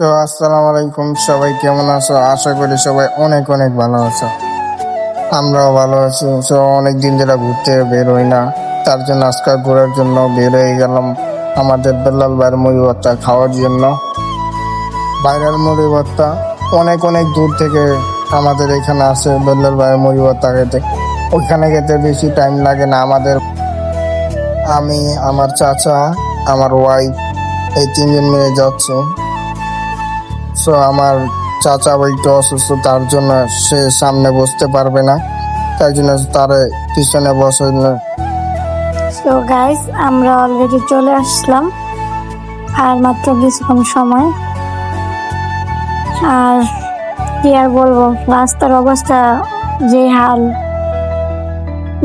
তো আসসালামু আলাইকুম, সবাই কেমন আছো? আশা করি সবাই অনেক অনেক ভালো আছো। আমরাও ভালো আছি। তো অনেক দিন ধরে ঘুরতে বের হই না। তার জন্য আজকে ঘোরার জন্য বের হয়ে গেলাম আমাদের বেল্লাল ভাইয়ের মুড়ি ভর্তা খাওয়ার জন্য। বাইরের মুড়ি ভর্তা অনেক অনেক দূর থেকে আমাদের এখানে আসে বেল্লাল ভাইয়ের মুড়ি ভর্তা খেতে। ওইখানে খেতে বেশি টাইম লাগে না আমাদের। আমি, আমার চাচা, আমার ওয়াইফ এই তিনজন মিলে যাচ্ছে। সো আমার চাচা একটু অসুস্থ, তার জন্য সে সামনে বসতে পারবে না। তাই জন্য তার পিছনে বসে না। সো গাইস আমরা অলরেডি চলে আসলাম। আর মাত্র কিছুক্ষণ সময়। আর কি আর বলব, রাস্তার অবস্থা যে হাল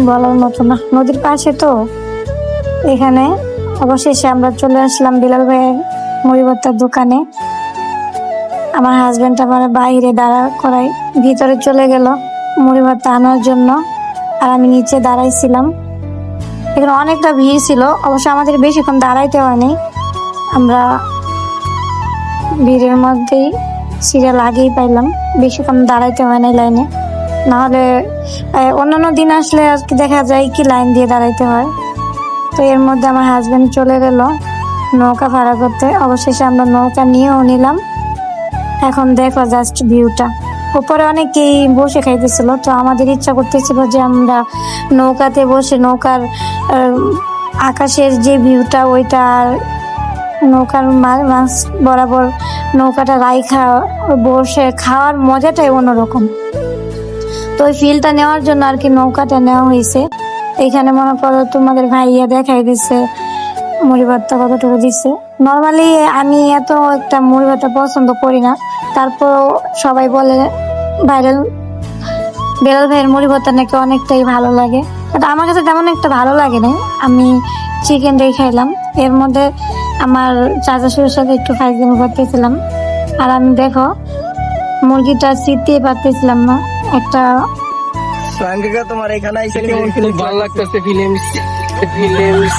বলার মতো না। নদীর পাশে তো। এখানে অবশেষে আমরা চলে আসলাম বিলাল ভাইয়ের মুড়িভর্তার দোকানে। আমার হাজবেন্ড আমার বাইরে দাঁড়া করাই ভিতরে চলে গেল মুড়ি ভর্তা আনার জন্য। আর আমি নিচে দাঁড়াইছিলাম। এখানে অনেকটা ভিড় ছিল, অবশ্য আমাদের বেশিক্ষণ দাঁড়াইতে হয়নি। আমরা ভিড়ের মধ্যেই সিরিয়াল আগেই পাইলাম, বেশিক্ষণ দাঁড়াইতে হয় নাই লাইনে নাহলে অন্যান্য দিন আসলে আর কি দেখা যায় কি লাইন দিয়ে দাঁড়াইতে হয়। তো এর মধ্যে আমার হাজবেন্ড চলে গেল নৌকা ভাড়া করতে। অবশেষে আমরা নৌকা নিয়েও নিলাম। এখন দেখো জাস্ট ভিউটা উপরে অনেকেই বসে খাইতেছিল, তো আমাদের ইচ্ছা করতেছিল যে আমরা নৌকাতে বসে নৌকার আকাশের যে ভিউটা ওইটা নৌকার মাছ বরাবর নৌকাটা রাইখা বসে খাওয়ার মজাটাই অন্যরকম। তো ওই ফিলটা নেওয়ার জন্য আর কি নৌকাটা নেওয়া হয়েছে এখানে মনে করো তোমাদের ভাইয়া দেখাই দিছে মুড়ি ভর্তা কতটুকু দিচ্ছে নর্মালি আমি এত একটা মুড়ি ভর্তা পছন্দ করি না। তারপর সবাই বলে ভাইরাল বেলাল ভাইয়ের মুড়ি ভর্তা নাকি অনেকটাই ভালো লাগে। বাট আমার কাছে তেমন একটা ভালো লাগে না আমি চিকেন দিয়ে খাইলাম। এর মধ্যে আমার চাচা শুরুর সাথে একটু ফাইজিং করতেছিলাম। আর আমি দেখো মুরগিটা চিতিয়ে পারতেছিলাম না। একটা তোমার এখানে ভালো লাগতেছে? ফিলিমস ফিলিমস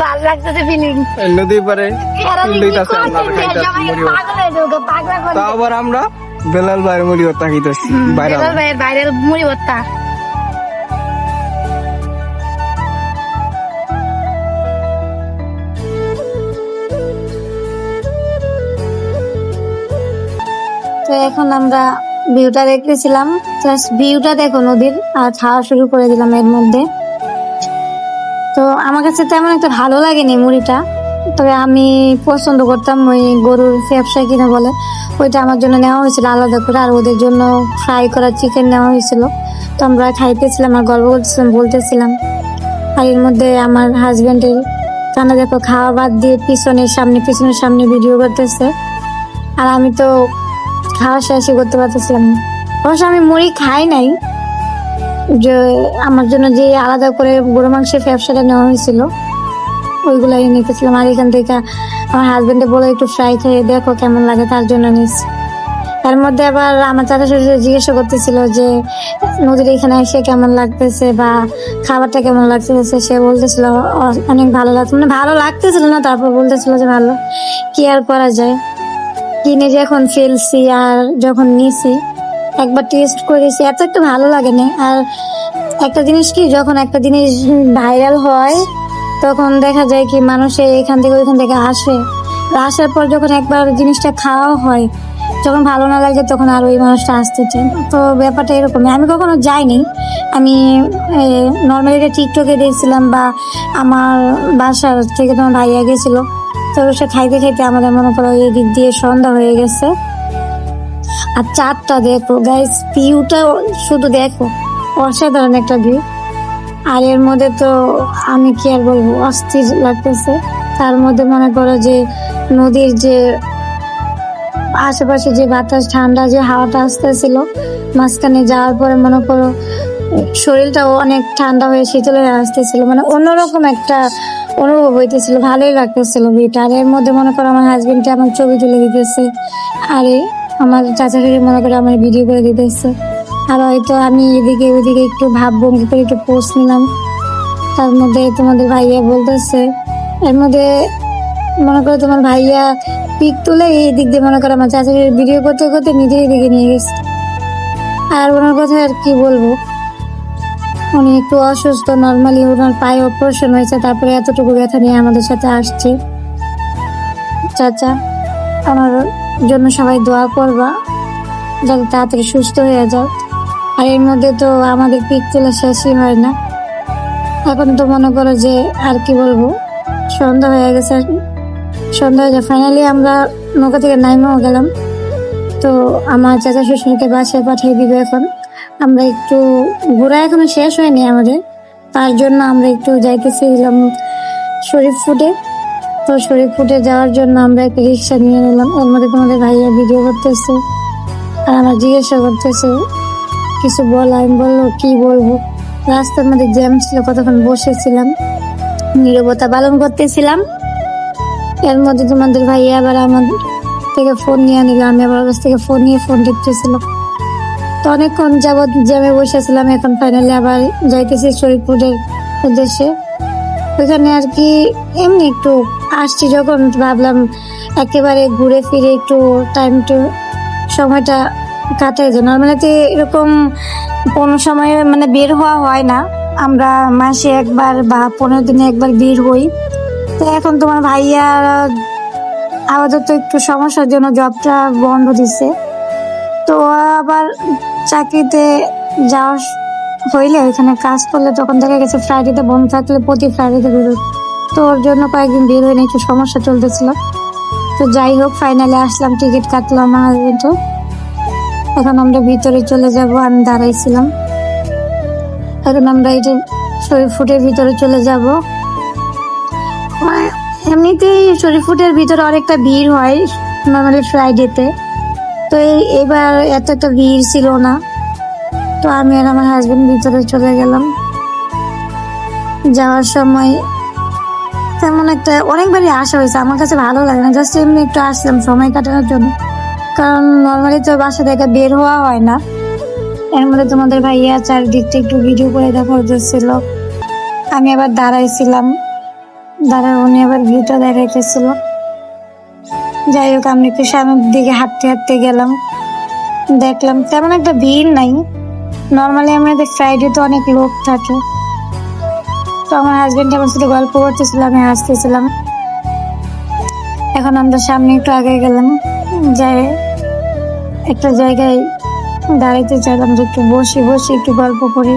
ভালো লাগতেছে ফিলিং নদী পারে আমরা মুড়ি তা আবার আমরা বেলাল ভাইয়ের মুড়ি ভর্তা খাইতেছি বাইরে বেলাল ভাইয়ের ভাইরাল মুড়ি ভর্তা তো এখন আমরা ভিউটা দেখতেছিলাম জাস্ট ভিউটা দেখো নদীর আর খাওয়া শুরু করে দিলাম এর মধ্যে। তো আমার কাছে তেমন একটা ভালো লাগেনি মুড়িটা। তবে আমি পছন্দ করতাম ওই গরুর ব্যবসা কিনা বলে। ওইটা আমার জন্য নেওয়া হয়েছিল আলাদা করে, আর ওদের জন্য ফ্রাই করা চিকেন নেওয়া হয়েছিল। তো আমরা খাইতেছিলাম আর গল্প করতেছিলাম, বলতেছিলাম। আর এর মধ্যে আমার হাজবেন্ডের কানা দেখো খাওয়া বাদ দিয়ে পিছনের সামনে পিছনের সামনে ভিডিও করতেছে। আর আমি তো খাওয়া শেষই করতে পারতেছিলাম না। অবশ্য আমি মুড়ি খাই নাই যে আমার জন্য যে আলাদা করে গরু মাংসের ব্যবসাটা নেওয়া হয়েছিল, ওইগুলাই নিতেছিলাম। আর এখান থেকে আমার হাজবেন্ডে বলে একটু ফ্রাই খেয়ে দেখো কেমন লাগে, তার জন্য নিচ্ছি তার মধ্যে আবার আমার চাচা শ্বশুর জিজ্ঞাসা করতেছিল যে, নদীর এখানে এসে কেমন লাগতেছে বা খাবারটা কেমন লাগতেছে? সে বলতেছিল অনেক ভালো লাগতো মানে ভালো লাগতেছিল না, তারপর বলতেছিল যে, ভালো। কি আর করা যায়? কিনে যখন ফেলছি আর যখন নিছি একবার টেস্ট করেছি এত একটু ভালো লাগে না আর একটা জিনিস কি, যখন একটা জিনিস ভাইরাল হয়, তখন দেখা যায় কি মানুষে এখান থেকে ওইখান থেকে আসে। আসার পর যখন একবার জিনিসটা খাওয়া হয়, যখন ভালো না লাগে তখন আর ওই মানুষটা আসতে চায় তো ব্যাপারটা এরকমই। আমি কখনো যাইনি। আমি নর্মালি এটা টিকটকে দেখছিলাম বা আমার বাসার থেকে তোমার ভাইয়া গেছিল, তো সে খাইতে খাইতে আমাদের মনে করো এই দিক দিয়ে সন্ধ্যা হয়ে গেছে। আর চাঁদটা দেখো গাইস ভিউটা শুধু দেখো, অসাধারণ একটা ভিউ আর এর মধ্যে তো আমি কি আর বলব, অস্থির লাগতেছে। তার মধ্যে মনে করো যে নদীর যে আশেপাশে যে বাতাস, ঠান্ডা যে হাওয়াটা আসতেছিল, মাঝখানে যাওয়ার পরে মনে করো শরীরটাও অনেক ঠান্ডা হয়ে শীতল হয়ে আসতেছিল। মানে অন্যরকম একটা অনুভব হইতেছিল, ভালোই লাগতেছিল ভিউটা আর এর মধ্যে মনে করো আমার হাজবেন্ডকে আমার ছবি তুলে দিতেছে। আরে আমার চাচা শাশুড়ি মনে করে আমার ভিডিও করে দিতে দিতেছে। আর হয়তো আমি এদিকে ওদিকে একটু ভাবভঙ্গি করে একটু পোস্ট নিলাম। তার মধ্যে তোমাদের ভাইয়া বলতেছে, এর মধ্যে মনে করো তোমার ভাইয়া পিক তুলে এই দিক দিয়ে মনে করো আমার চাচাকে ভিডিও করতে করতে নিজের দিকে নিয়ে গেছে। আর ওনার কথা আর কি বলব? উনি একটু অসুস্থ নর্মালি ওনার পায়ে অপারেশন হয়েছে, তারপরে এতটুকু ব্যথা নিয়ে আমাদের সাথে আসছে। চাচা, আমার জন্য সবাই দোয়া করবা, যাতে তাড়াতাড়ি সুস্থ হয়ে যাও। আর এর মধ্যে তো আমাদের পিক তোলা শেষই হয় না। এখন তো মনে করো যে আর কি বলব, সন্ধ্যা হয়ে গেছে সন্ধ্যা হয়ে ফাইনালি আমরা নৌকা থেকে নাইমেও গেলাম। তো আমার চাচা শ্বশুরকে বাসায় পাঠিয়ে দিবে এখন। আমরা একটু ঘোরা এখনও শেষ হয়নি আমাদের। তার জন্য আমরা একটু যাইতেছিলাম শরীফ ফুটে তো শরীফ ফুটে যাওয়ার জন্য আমরা একটা রিক্সা নিয়ে নিলাম। এর মধ্যে তোমাদের ভাইয়া ভিডিও করতেছে। আর আমার জিজ্ঞাসা করতেছে, কিছু বল, আমি বলল, কি বলব? রাস্তার মধ্যে জ্যাম ছিল, কতক্ষণ বসেছিলাম? নীরবতা পালন করতেছিলাম। এর মধ্যে তোমাদের ভাইয়া আবার আমার থেকে ফোন নিয়ে নিল, আমি আবার ওর কাছ থেকে ফোন নিয়ে ফোন টিপতেছিলাম। তো অনেকক্ষণ যাবৎ জ্যামে বসেছিলাম, এখন ফাইনালি আবার যাইতেছি শরীরপুরের উদ্দেশ্যে। ওইখানে আর কি এমনি একটু আসছি যখন ভাবলাম একেবারে ঘুরে ফিরে একটু টাইম টু, সময়টা কাটাই যায় নর্মালিতে এরকম কোনো সময় মানে বের হওয়া হয় না। আমরা মাসে একবার বা পনেরো দিনে একবার বের হই। তো এখন তোমার ভাইয়া আপাতত একটু সমস্যার জন্য জবটা বন্ধ দিছে। তো আবার চাকরিতে যাওয়া হইলে ওইখানে কাজ করলে তখন দেখা গেছে ফ্রাইডেতে বন্ধ থাকলে প্রতি ফ্রাইডেতে বেরোয়। তো ওর জন্য কয়েকদিন বের হয়নি, একটু সমস্যা চলতেছিল। তো যাই হোক ফাইনালে আসলাম, টিকিট কাটলাম হাজবেন্ডও এখন আমরা ভিতরে চলে যাব, আমি দাঁড়াইছিলাম। এখন আমরা এই যে শরীর ফুটের ভিতরে চলে যাব। এমনিতেই শরীর ফুটের ভিতরে অনেকটা ভিড় হয় নর্মালি ফ্রাইডেতে তো এবার এত একটা ভিড় ছিল না। তো আমি আর আমার হাজবেন্ড ভিতরে চলে গেলাম। যাওয়ার সময় তেমন একটা অনেকবারই আসা হয়েছে। আমার কাছে ভালো লাগে না। জাস্ট এমনি একটু আসলাম সময় কাটানোর জন্য। কারণ নর্মালি তো বাসা থেকে বের হওয়া হয় না। এর মধ্যে তোমাদের ভাইয়া চারিদিকটা একটু ভিডিও করে দেখা হতেছিল আমি আবার দাঁড়াইছিলাম। দাঁড়ায় উনি আবার ভিউটা দেখাইতেছিল। যাই হোক, আমি একটু সামনের দিকে হাঁটতে হাঁটতে গেলাম। দেখলাম তেমন একটা ভিড় নাই। নর্মালি আমাদের ফ্রাইডে তো অনেক লোক থাকে। তো আমার হাজবেন্ড আমার সাথে গল্প করতেছিল, আমি হাসতেছিলাম। এখন আমরা সামনে একটু আগে গেলাম, যাই একটা জায়গায় দাঁড়াইতে চাইলাম যে একটু বসে বসে একটু গল্প করি।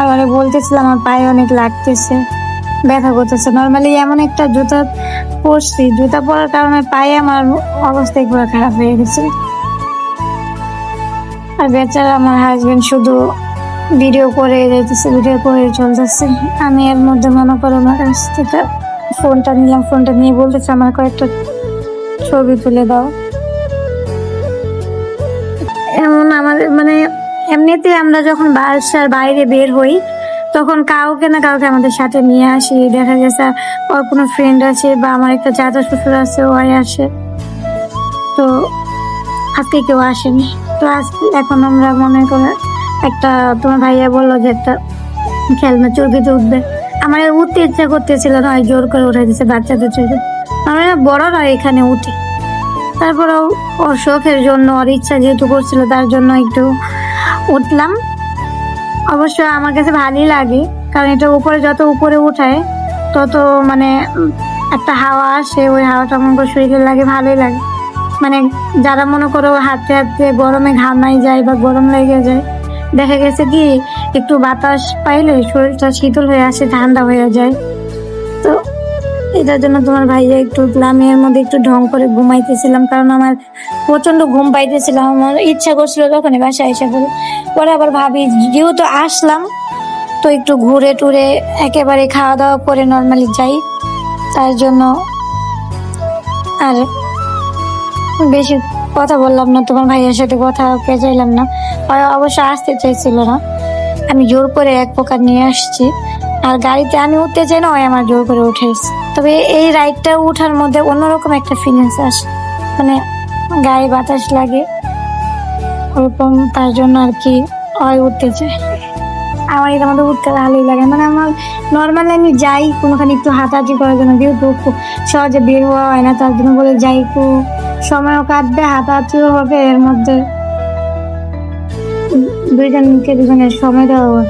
আবার বলতেছিলাম, আমার পায়ে অনেক লাগতেছে, ব্যথা করতেছে। নর্মালি এমন একটা জুতা পরছি, জুতা পরার কারণে পায়ে আমার অবস্থা পুরো খারাপ হয়ে গেছে। আর বেচারা আমার হাজবেন্ড শুধু ভিডিও করে যাইতেছে, ভিডিও করে চলতেছে আমি এর মধ্যে মনে করো আমার কাছ থেকে ফোনটা নিলাম, ফোনটা নিয়ে বলতেছে, আমার কয়েকটা ছবি তুলে দাও। এমন আমাদের মানে এমনিতে আমরা যখন বাসার বাইরে বের হই, তখন কাউকে না কাউকে আমাদের সাথে নিয়ে আসি। দেখা গেছে ওর কোনো ফ্রেন্ড আছে বা আমার একটা চাচা শ্বশুর আছে ওই আসে। তো আজকে কেউ আসেনি। তো আজকে এখন আমরা মনে করে একটা তোমার ভাইয়া বলল যে একটা খেলনা চরকিতে উঠবে। আমার উঠতে ইচ্ছা করতেছিল না, ওই জোর করে উঠে দিচ্ছে বাচ্চাদের চোখে আমরা বড়রা এখানে উঠি। তারপরেও ওর শখের জন্য, ওর ইচ্ছা যেহেতু করছিল, তার জন্য একটু উঠলাম। অবশ্য আমার কাছে ভালোই লাগে, কারণ এটা উপরে যত উপরে উঠায়, তত মানে একটা হাওয়া আসে, ওই হাওয়াটা মনে করে শরীরে লাগে ভালোই লাগে। মানে যারা মনে করো হাঁটতে হাঁটতে গরমে ঘামাই যায় বা গরম লেগে যায় দেখা গেছে কি, একটু বাতাস পাইলে শরীরটা শীতল হয়ে আসে, ঠান্ডা হয়ে যায়। তো এটার জন্য তোমার ভাইয়া একটু গ্রামের মধ্যে একটু ঢং করে ঘুমাইতেছিলাম, কারণ আমার প্রচণ্ড ঘুম পাইতেছিলাম আমার ইচ্ছা করছিল তখনই বাসায় এসে পড়ে পরে আবার ভাবি, যেহেতু আসলাম, তো একটু ঘুরে টুরে একেবারে খাওয়া দাওয়া করে নর্মালি যাই। তার জন্য আর বেশি কথা বললাম না, তোমার ভাইয়ের সাথে কথা চাইলাম না। অবশ্য আসতে চাইছিল না। আমি জোর করে এক প্রকার নিয়ে আসছি। আর গাড়িতে আমি উঠতে চাই না ওই আমার জোর করে উঠেছে তবে এই রাইডটা উঠার মধ্যে অন্যরকম একটা ফিলিংস আসে। মানে গায়ে বাতাস লাগে, ওরকম তার জন্য আর কি ওই উঠতে চাই আমার এটার মধ্যে উঠতে ভালোই লাগে। মানে আমার নর্মালি আমি যাই, কোনোখানে একটু হাঁটাহাঁটি করার জন্য, যেহেতু খুব সহজে বের হওয়া হয় না, তার জন্য বলে যাই, একটু সময়ও কাটবে, হাঁটাহাঁটিও হবে এর মধ্যে। দুইজনকে দুজনের সময় দেওয়া হবে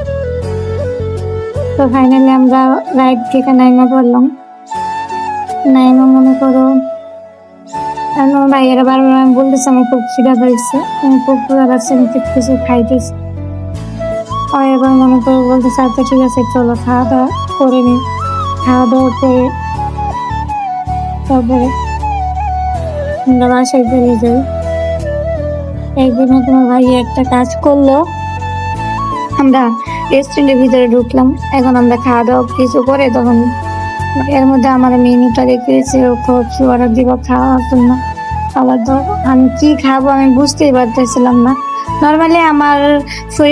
তো ফাইনালি আমরা রাইড থেকে নাইমা পড়লাম নাইমা মনে করো আমার ভাইয়েরা বারবার আমি বলতেছে, আমার খুব খিদা পাইছে, আমি খুব লাগছে আমি ঠিক কিছু খাইতেছি। ও এবার মনে করে বলতেছে আচ্ছা ঠিক আছে, চলো, খাওয়া দাওয়া করে নি। খাওয়া দাওয়া করে তারপরে আমরা বাসায় বেরিয়ে যাই। একদিনে তোমার ভাই একটা কাজ করল। আমরা রেস্টুরেন্টের ভিতরে ঢুকলাম। এখন আমরা খাওয়া দাওয়া কিছু করে তখন এর মধ্যে আমার মেনুটা রেখেছে কি অর্ডার দিব খাওয়ার জন্য খাবার দাওয়া আমি কি খাব আমি বুঝতেই পারতেছিলাম না। নর্মালি আমার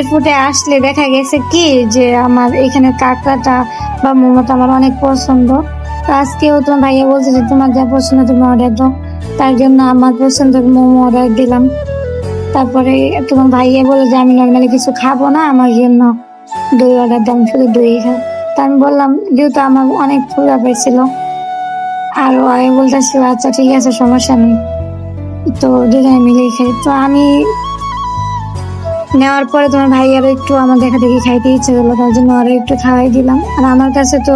ফুটে আসলে দেখা গেছে কি যে আমার এখানে কাঁকড়াটা বা মোমোটা আমার অনেক পছন্দ। তো আজকেও তোমার ভাইয়া বলছে যে তোমার যা পছন্দ তুমি অর্ডার দাও। তার জন্য আমার পছন্দের মোমো অর্ডার দিলাম। তারপরে তোমার ভাইয়া বলে যে, আমি নর্মালি কিছু খাব না, আমার জন্য দই অর্ডার দাম শুধু দই খাও। তা আমি বললাম, যেহেতু আমার অনেক ক্ষুধা পেয়েছিল, আর আমি বলতেছিল আচ্ছা ঠিক আছে, সমস্যা নেই। তো দুজনে মিলেই খাই। তো আমি নেওয়ার পরে তোমার ভাইয়ারও একটু আমার দেখা দেখি খাইতে ইচ্ছে হলো তার জন্য আরও একটু খাওয়াই দিলাম। আর আমার কাছে তো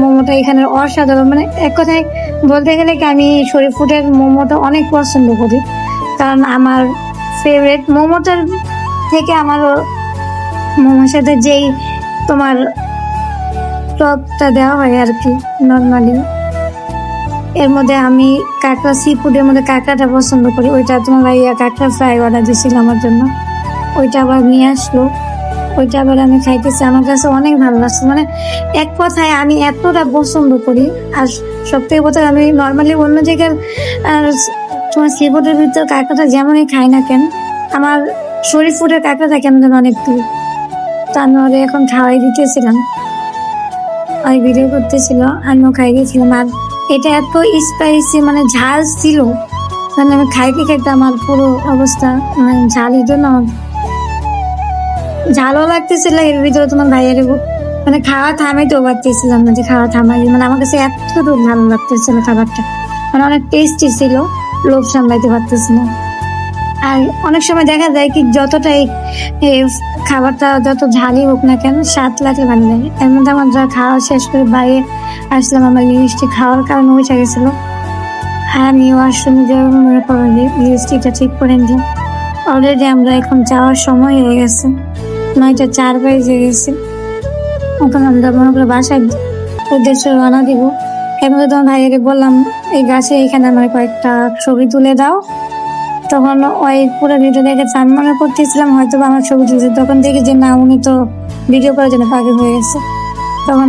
মোমোটা এখানে অসাধারণ মানে এক কথায় বলতে গেলে কি আমি শরীর ফুটের মোমোটা অনেক পছন্দ করি। কারণ আমার ফেভারিট মোমোটার থেকে আমার মোমোর সাথে যেই তোমার টপটা দেওয়া হয় আর কি নর্মালি এর মধ্যে আমি কাঁকড়া সি ফুডের মধ্যে কাঁকড়াটা পছন্দ করি। ওইটা তোমার ভাইয়া কাঁকড়া ফ্রাই অর্ডার দিয়েছিল আমার জন্য। ওইটা আবার নিয়ে আসলো। ওইটা আবার আমি খাইতেছি। আমার কাছে অনেক ভালো লাগছে। মানে এক কথায় আমি এতটা পছন্দ করি। আর সব থেকে কথা আমি নর্মালি অন্য জায়গার তোমার সি ফুডের ভিতর কাঁকড়াটা যেমনই খাই না কেন, আমার শরীর ফুডের কাঁকড়াটা কেন যেন অনেক দূর। তো আমি এখন খাওয়াই দিতেছিলাম। ওই ভিডিও করতেছিল, আমিও খাই দিয়েছিলাম আর এটা এত স্পাইসি মানে ঝাল ছিল মানে আমি খাইতে খাইতে আমার পুরো অবস্থা মানে ঝালের আমার ঝালও লাগতেছিল। এর ভিতরে তোমার ভাইয়ের মানে খাওয়া থামাইতেও পারতেছিলাম না যে খাওয়া থামাই মানে আমার কাছে এত ভালো লাগতেছিল খাবারটা। মানে অনেক টেস্টি ছিল। লোভ সামলাইতে পারতেছি না। আর অনেক সময় দেখা যায় কি, যতটাই খাবারটা যত ঝালই হোক না কেন, স্বাদ লাগলে ভালো লাগে এর মধ্যে আমার যা খাওয়া শেষ করে বাইরে আসলাম, আমার লিপস্টিক খাওয়ার কারণে উঠে গেছিল। আর ওয়াশরুমে যাওয়ার মনে পড়ে লিপস্টিকটা ঠিক করে নিলাম অলরেডি আমরা এখন যাওয়ার সময় হয়ে গেছে। নয়টা চার বেজে গেছে। এখন আমরা মনে করে বাসায় উদ্দেশ্যে রওনা দিব। এর মধ্যে তোমার ভাইয়েরে বললাম এই গাছে এখানে আমার কয়েকটা ছবি তুলে দাও। তখন ওই পুরো ভিডিও দেখেছে আমি মনে করতেছিলাম হয়তো বা আমার ছবি তুলছে। তখন দেখি যে না উনি তো ভিডিও করার জন্য পাগে হয়ে গেছে। তখন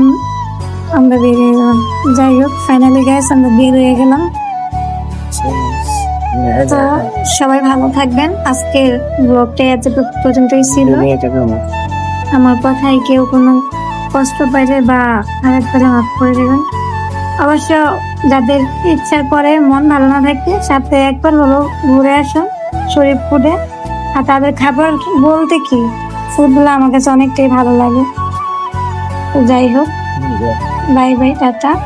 আমরা বেরিয়ে গেলাম। যাই হোক ফাইনালি গ্যাস আমরা বের হয়ে গেলাম। তো সবাই ভালো থাকবেন। আজকের ব্লগটা এতটুকু পর্যন্তই ছিল। আমার কথায় কেউ কোনো কষ্ট পাইলে বা পেলে মাফ করে দেবেন। অবশ্য যাদের ইচ্ছা করে মন ভালো না থাকে সাথে একবার হলো ঘুরে আসুন শরীর ফুডে। আর তাদের খাবার বলতে কি? ফুডগুলো আমার কাছে অনেকটাই ভালো লাগে। যাই হোক। Bye bye tata.